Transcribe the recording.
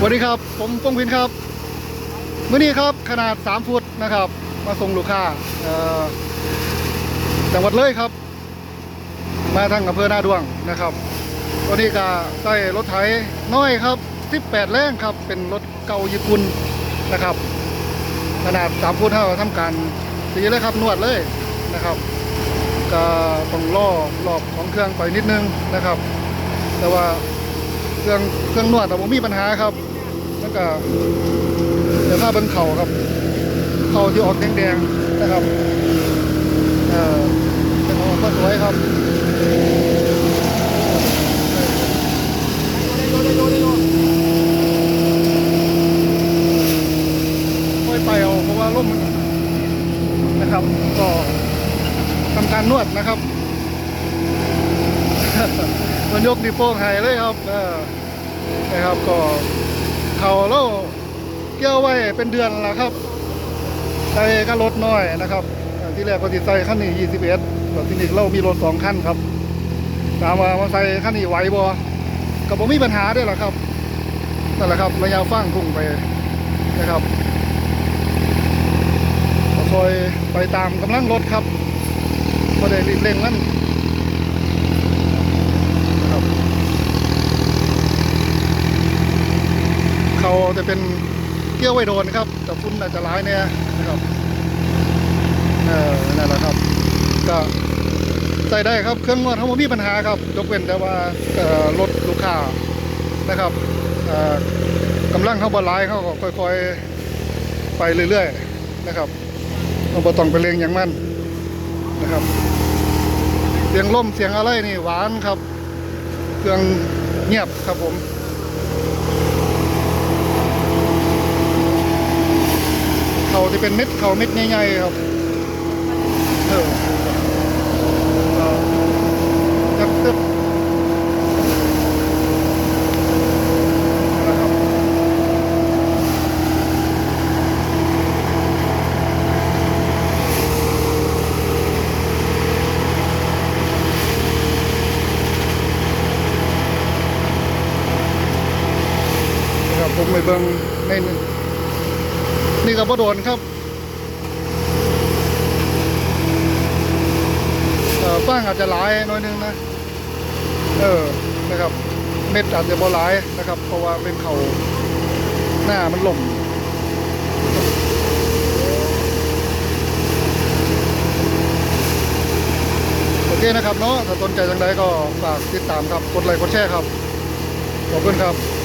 สวัสดีครับ ผมปงพินครับเมื่อนี้ครับขนาด 3 ฟุตนะครับ มาส่งลูกค้าเอ่อจังหวัดเลยครับ มาทางอำเภอหน้าดวงนะครับตัวนี้ก็ใส่รถไถน้อยครับ 18 แรงครับ เป็นรถเก่าญี่ปุ่นนะครับ ขนาด 3 ฟุตเท่าทำการตีเลยครับนวดเลยนะครับ ก็ต้องล่อรอบของเครื่องไปนิดนึงนะครับ แต่ว่า เครื่องเครื่องนวดแต่ผมมีปัญหาครับ แล้วก็เดี๋ยวถ้าเป็นเข่าครับ เข่าที่ออกแดงๆนะครับ เออเป็นของก็สวยครับค่อยไปเอาเพราะว่าร่มมันนะครับ ก็ทำการนวดนะครับ มันยกนิ้วโป้งให้เลยครับนะครับก็เขาแล้วเกี่ยวไว้เป็นเดือนแล้วครับใส่ก็รถน้อยนะครับที่แรกก็ติดใส่ขั้นนี้21แต่ที่นี่เรามีรถสองขั้นครับถามว่ามาใส่ขั้นนี้ไหวบ่ก็บ่มีปัญหาด้วยหรอครับนั่นแหละครับระยะฟั่งพุ่งไปนะครับคอยไปตามกำลังรถครับก็ได้รีบเร่งมัน ครับ เขาจะเป็นเกี้ยวไวโดนครับ แต่ฟุ้นอาจจะร้ายเนี่ยนะครับเออนั่นแหละครับ ก็ใส่ได้ครับเครื่องนวดเขาไม่มีปัญหาครับยกเว้นแต่ว่ารถลูกค้านะครับกำลังเขาบอลไลายเขาก็ค่อยๆไปเรื่อยๆนะครับเราบ่ต้องไปเลี้ยงอย่างมันนะครับเสียงล่มเสียงอะไรนี่หวานครับ เครื่องเงียบครับผม เขาจะเป็นเม็ดเขาเม็ดใหญ่ๆครับเออจับตึ๊บนะครับบผมไปเบิ่งใน นี่ก็บ่โดนครับเอ่อฟางอาจจะหลายน้อยนึงนะ เออ นะครับ เม็ดอาจจะบ่หลายนะครับ เพราะว่าเป็นเขาหน้ามันหล่มโอเคนะครับเนาะถ้าสนใจจังใดก็ฝากติดตามครับ กดไลค์กดแชร์ครับ ขอบคุณครับ